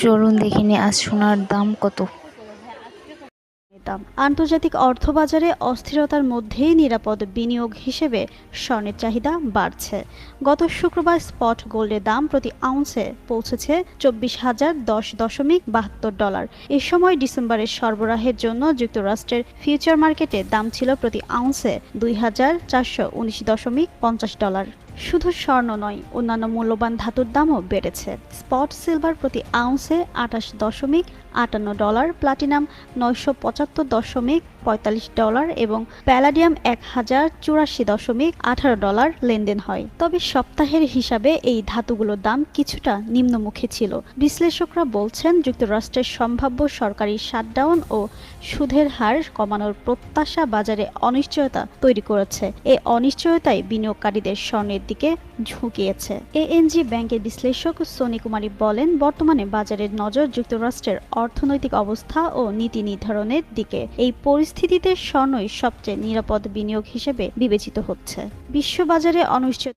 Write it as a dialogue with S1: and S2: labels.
S1: চলুন দেখে নিই আজ সোনার দাম কত।
S2: দাম আন্তর্জাতিক অর্থবাজারে অস্থিরতার মধ্যেই নিরাপদ বিনিয়োগ হিসেবে স্বর্ণের চাহিদা বাড়ছে। গত শুক্রবার স্পট গোল্ডের দাম প্রতি আউন্সে পৌঁছেছে চব্বিশ হাজার দশ দশমিক বাহাত্তর ডলার। এ সময় ডিসেম্বরের সরবরাহের জন্য যুক্তরাষ্ট্রের ফিউচার মার্কেটে দাম ছিল প্রতি আউন্সে দুই হাজার চারশো উনিশ দশমিক পঞ্চাশ ডলার। শুধু স্বর্ণ নয়, অন্যান্য মূল্যবান ধাতুর দামও বেড়েছে। স্পট সিলভার প্রতি আউন্সে আঠাশ দশমিক আটান্ন ডলার, প্লাটিনাম নয়শো পঁচাত্তর দশমিক পঁয়তাল্লিশ ডলার এবং প্যালাডিয়াম এক হাজার চুরাশি দশমিক আঠারো ডলার লেনদেন হয়। তবে সপ্তাহের হিসাবে এই ধাতুগুলোর দাম কিছুটা নিম্নমুখী ছিল। বিশ্লেষকরা বলছেন, যুক্তরাষ্ট্রের সম্ভাব্য সরকারি শাটডাউন ও সুদের হার কমানোর প্রত্যাশা বাজারে অনিশ্চয়তা তৈরি করেছে। এই অনিশ্চয়তায় বিনিয়োগকারীদের স্বর্ণের দিকে ঝুঁকিয়েছে। এএনজি ব্যাংকের বিশ্লেষক সোনি কুমারী বলেন, বর্তমানে বাজারের নজর যুক্তরাষ্ট্রের অর্থনৈতিক অবস্থা ও নীতি নির্ধারণের দিকে। এই পরিস্থিতিতে স্বর্ণই সবচেয়ে নিরাপদ বিনিয়োগ হিসেবে বিবেচিত হচ্ছে। বিশ্ববাজারে অনিশ্চয়